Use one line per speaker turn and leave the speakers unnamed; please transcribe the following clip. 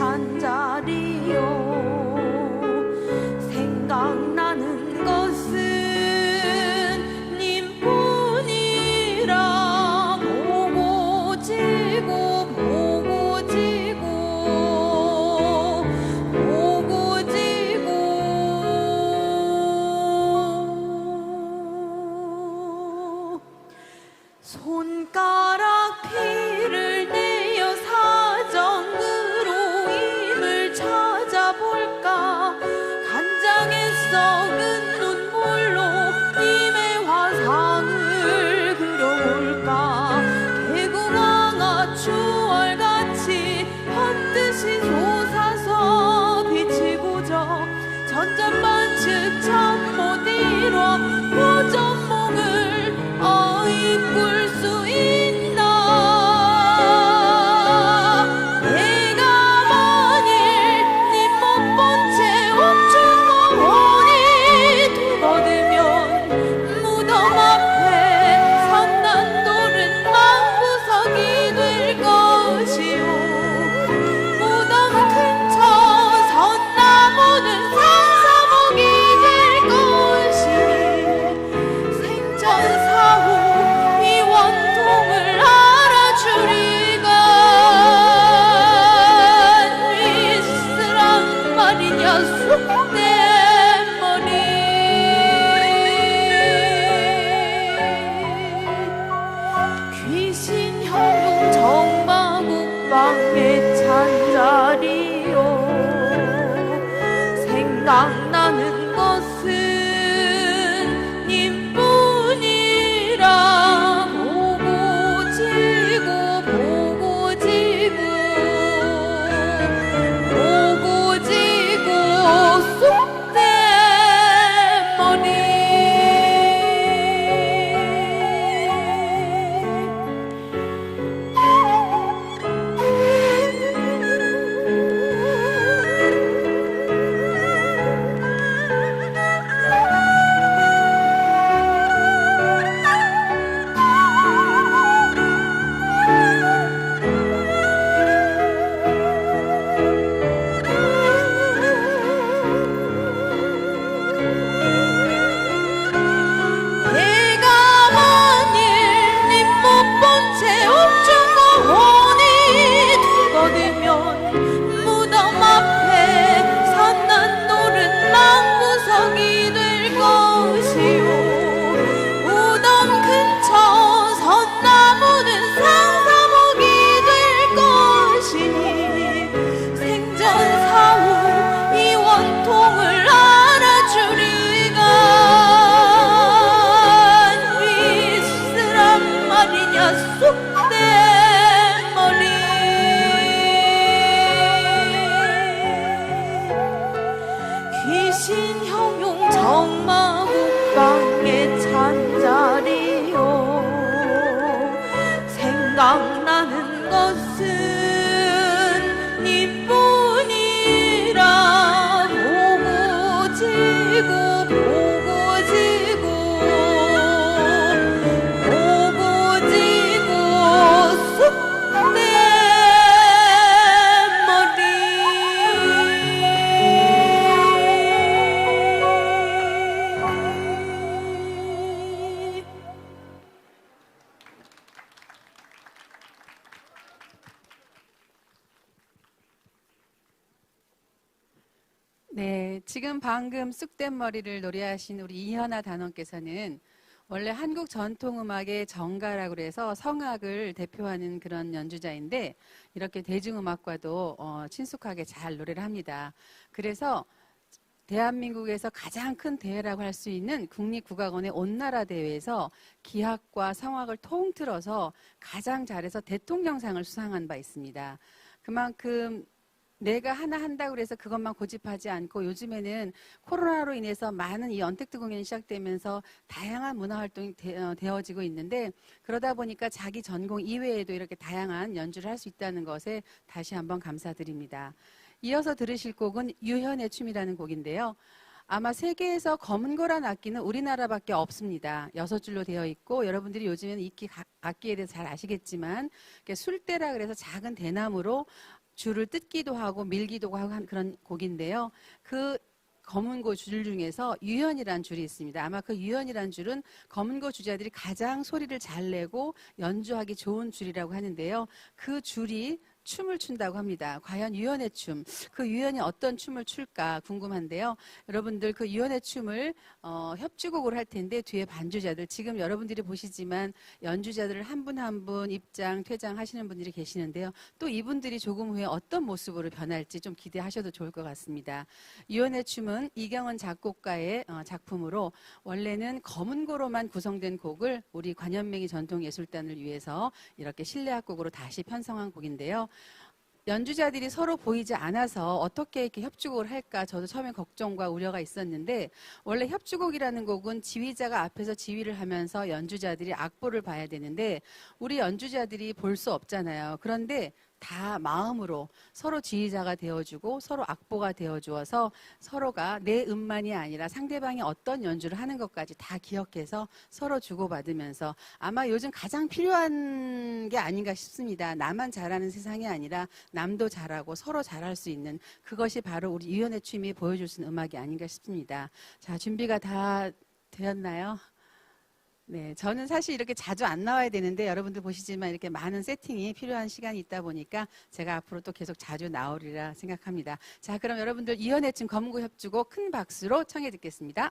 잔자리. 생각나는 형용 정마국방
네, 지금 방금 쑥된 머리를 노래하신 우리 이현아 단원께서는 원래 한국 전통음악의 정가라고 그래서 성악을 대표하는 그런 연주자인데 이렇게 대중음악과도 어, 친숙하게 잘 노래를 합니다. 그래서 대한민국에서 가장 큰 대회라고 할 수 있는 국립국악원의 온나라 대회에서 기악과 성악을 통틀어서 가장 잘해서 대통령상을 수상한 바 있습니다. 그만큼 내가 하나 한다고 해서 그것만 고집하지 않고 요즘에는 코로나로 인해서 많은 이 언택트 공연이 시작되면서 다양한 문화 활동이 되, 어지고 있는데 그러다 보니까 자기 전공 이외에도 이렇게 다양한 연주를 할 수 있다는 것에 다시 한번 감사드립니다. 이어서 들으실 곡은 유현의 춤이라는 곡인데요. 아마 세계에서 검은고란 악기는 우리나라밖에 없습니다. 여섯 줄로 되어 있고 여러분들이 요즘에는 익히 가- 악기에 대해서 잘 아시겠지만 술대라 그래서 작은 대나무로 줄을 뜯기도 하고 밀기도 하고 한 그런 곡인데요. 그 검은 고 줄 중에서 유연이라는 줄이 있습니다. 아마 그 유연이라는 줄은 검은 고 주자들이 가장 소리를 잘 내고 연주하기 좋은 줄이라고 하는데요. 그 줄이 춤을 춘다고 합니다. 과연 유연의 춤, 그 유연이 어떤 춤을 출까 궁금한데요. 여러분들 그 유연의 춤을 어, 협주곡으로 할 텐데 뒤에 반주자들 지금 여러분들이 보시지만 연주자들을 한 분 한 분 입장 퇴장하시는 분들이 계시는데요. 또 이분들이 조금 후에 어떤 모습으로 변할지 좀 기대하셔도 좋을 것 같습니다. 유연의 춤은 이경원 작곡가의 어, 작품으로 원래는 검은고로만 구성된 곡을 우리 관현맹이 전통예술단을 위해서 이렇게 실내악곡으로 다시 편성한 곡인데요. 연주자들이 서로 보이지 않아서 어떻게 이렇게 협주곡을 할까 저도 처음에 걱정과 우려가 있었는데 원래 협주곡이라는 곡은 지휘자가 앞에서 지휘를 하면서 연주자들이 악보를 봐야 되는데 우리 연주자들이 볼 수 없잖아요. 그런데 다 마음으로 서로 지휘자가 되어주고 서로 악보가 되어주어서 서로가 내 음만이 아니라 상대방이 어떤 연주를 하는 것까지 다 기억해서 서로 주고받으면서 아마 요즘 가장 필요한 게 아닌가 싶습니다. 나만 잘하는 세상이 아니라 남도 잘하고 서로 잘할 수 있는 그것이 바로 우리 유연의 춤이 보여줄 수 있는 음악이 아닌가 싶습니다. 자, 준비가 다 되었나요? 네, 저는 사실 이렇게 자주 안 나와야 되는데 여러분들 보시지만 이렇게 많은 세팅이 필요한 시간이 있다 보니까 제가 앞으로 또 계속 자주 나오리라 생각합니다. 자, 그럼 여러분들 이연의 춤 검은고 협주곡 큰 박수로 청해 듣겠습니다.